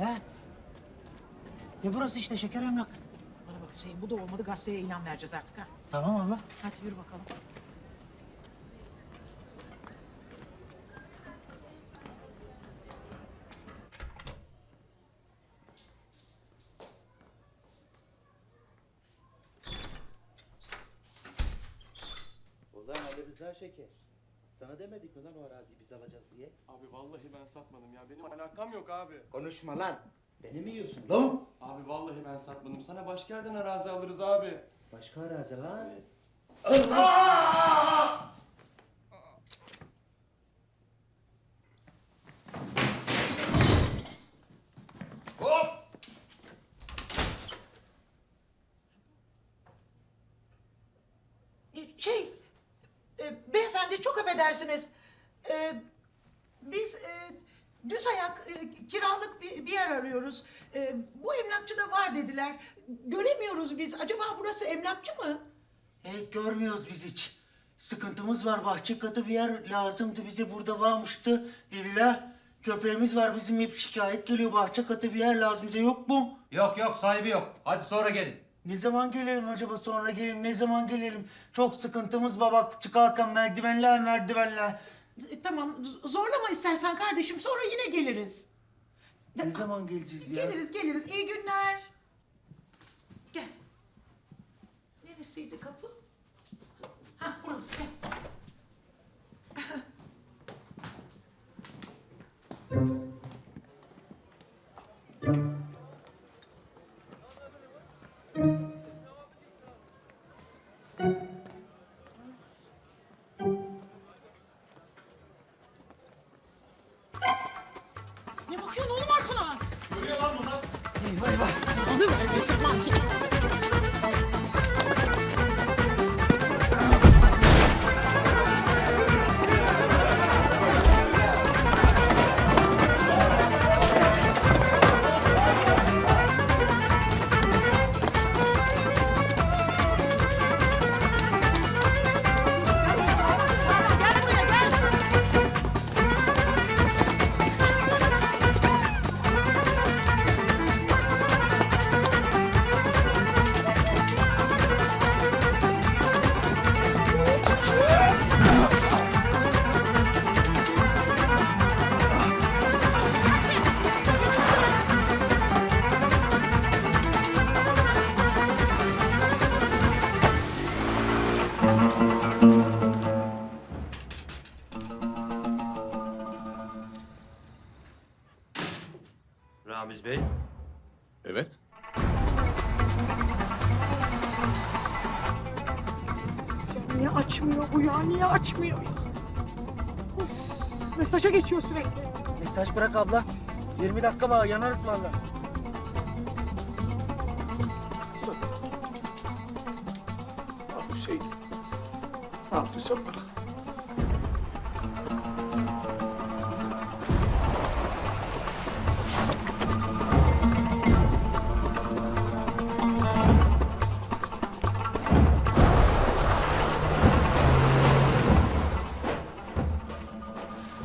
He? Ya burası işte şeker emlak. Bana bak Hüseyin bu da olmadı gazeteye ilan vereceğiz artık ha. Tamam abla. Hadi yürü bakalım. Ulan Ali Rıza Şeker. Sana demedik mi lan o araziyi biz alacağız diye? Abi vallahi ben satmadım ya. Benim alakam yok abi. Konuşma lan. Beni mi yiyorsun? Lavuk. Abi vallahi ben satmadım. Sana başka yerden arazi alırız abi. Başka arazi lan. E, Şey, e, beyefendi çok affedersiniz. E, biz e, düz ayak e, kiralık bir, bir yer arıyoruz. E, bu emlakçıda var dediler. Göremiyoruz biz. Acaba burası emlakçı mı? Evet görmüyoruz biz hiç. Sıkıntımız var. Bahçe katı bir yer lazımdı. Bize burada varmıştı dediler. Köpeğimiz var bizim hep şikayet geliyor. Bahçe katı bir yer lazım bize yok mu? Yok yok sahibi yok. Hadi sonra gelin. Ne zaman gelelim acaba sonra gelelim ne zaman gelelim? Çok sıkıntımız var bak çıkarken merdivenler merdivenler. E, tamam z- zorlama istersen kardeşim sonra yine geliriz. Ne zaman geleceğiz ya? Geliriz geliriz. İyi günler. Gel. Neresiydi kapı? Ha burası gel. Shut up, Ramiz Bey. Evet. Niye açmıyor bu ya? Niye açmıyor ya? Of, mesaja geçiyor sürekli. Mesaj bırak abla. 20 dakika var yanarız valla. Ah Hüseyin. Ne yaptıysam bak.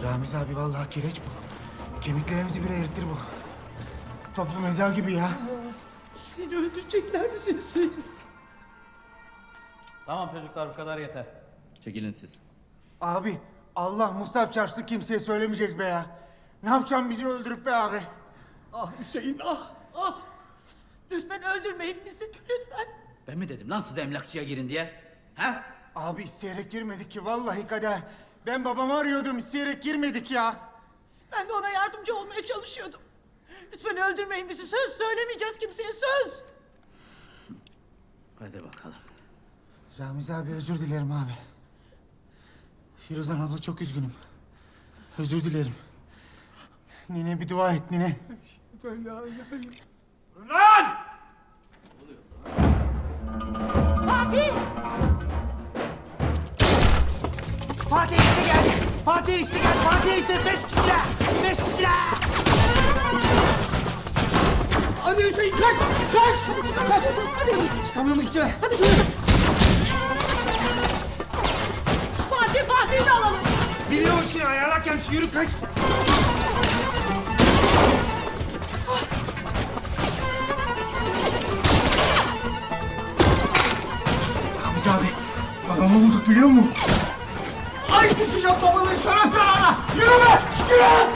Ramiz abi vallahi kireç bu. Kemiklerimizi bile eritir bu. Toplu mezar gibi ya. Seni öldürecekler misin seni? Tamam çocuklar bu kadar yeter. Çekilin siz. Abi Allah Musab çarpsın kimseye söylemeyeceğiz be ya. Ne yapacaksın bizi öldürüp be abi? Ah Hüseyin ah ah. Lütfen öldürmeyin bizi lütfen. Ben mi dedim lan size emlakçıya girin diye? Ha? Abi isteyerek girmedik ki vallahi kader. Ben babamı arıyordum isteyerek girmedik ya. Ben de ona yardımcı olmaya çalışıyordum. Lütfen öldürmeyin bizi söz söylemeyeceğiz kimseye söz. Hadi bakalım. Ramiz abi özür dilerim abi. Firuzan abla çok üzgünüm. Özür dilerim. Nine bir dua et nine. Fatih! Fatih erişte gel. Fatih erişte beş kişiler. Beş kişiler. Ali Hüseyin kaç. Kaç. Hadi. Kaç. Hadi. Çıkamıyorum içime. Hadi şuraya. Fatih Fatih'i de alalım. Biliyor musun ya? Ayarlar. Yürü kaç. Ah. Hamza abi. Babamı bulduk biliyor musun? Ay sıçacağım babanın şerefsiz ana! Yürü be! Yürü!